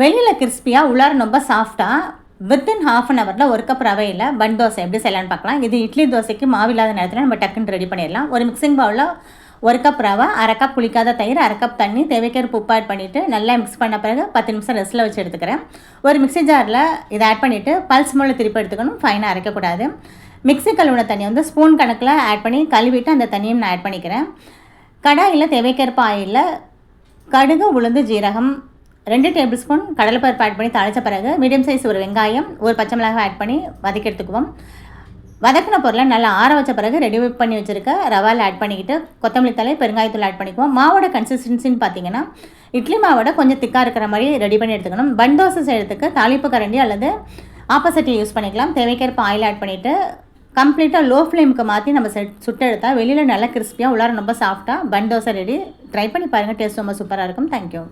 வெளியில் கிறிஸ்பியாக உள்ளார ரொம்ப சாஃப்டாக வித்தின் ஹாஃப் அன் ஹவரில் ஒரு கப் ரவையில் பன் தோசை எப்படி செய்யலாம்னு பார்க்கலாம். இது இட்லி தோசைக்கு மாவில்லாத நேரத்தில் நம்ம டக்குன்னு ரெடி பண்ணிடலாம். ஒரு மிக்சிங் பவுலில் ஒரு கப் ரவை அரை கப் புளிக்காத தயிர் அரை கப் தண்ணி தேவைக்கேற்ப உப்பு ஆட் பண்ணிவிட்டு நல்லா மிக்ஸ் பண்ண பிறகு பத்து நிமிஷம் ரெஸ்ட்டில் வச்சு எடுத்துக்கிறேன். ஒரு மிக்ஸி ஜாரில் இதை ஆட் பண்ணிவிட்டு பல்ஸ் மூலம் திருப்பி எடுத்துக்கணும். ஃபைனாக அரைக்கக்கூடாது. மிக்ஸி கழுவுன தண்ணி வந்து ஸ்பூன் கணக்கில் ஆட் பண்ணி கழுவிட்டு அந்த தண்ணியும் நான் ஆட் பண்ணிக்கிறேன். கடாயில் தேவைக்கேற்ப ஆயிலில் கடுகு உளுந்து ஜீரகம் ரெண்டு டேபிள் ஸ்பூன் கடலைப்பருப்பு ஆட் பண்ணி தாளித்த பிறகு மீடியம் சைஸ் ஒரு வெங்காயம் ஒரு பச்சை மிளகாய் ஆட் பண்ணி வதக்கி எடுத்துக்குவோம். வதக்கின பொருளை நல்லா ஆற வச்ச பிறகு ரெடி பண்ணி வச்சுருக்க ரவாவில் ஆட் பண்ணிக்கிட்டு கொத்தமல்லி தலை பெருங்காயத்தூள் ஆட் பண்ணிக்குவோம். மாவோட கன்சிஸ்டன்சின்னு பார்த்தீங்கன்னா இட்லி மாவோட கொஞ்சம் திக்காக இருக்கிற மாதிரி ரெடி பண்ணி எடுத்துக்கணும். பன் தோசை செய்கிறதுக்கு தாளிப்பு கரண்டி அல்லது ஆப்போசிட்டில் யூஸ் பண்ணிக்கலாம். தேவைக்கேற்ப ஆயில் ஆட் பண்ணிவிட்டு கம்ப்ளீட்டாக லோ ஃப்ளேமுக்கு மாற்றி நம்ம செட் சுட்டு எடுத்தால் வெளியில் நல்லா கிறிஸ்பியாக உள்ளார ரொம்ப சாஃப்டாக பன் தோசை ரெடி ட்ரை பண்ணி பாருங்கள் டேஸ்ட் ரொம்ப சூப்பராக இருக்கும். தேங்க்யூ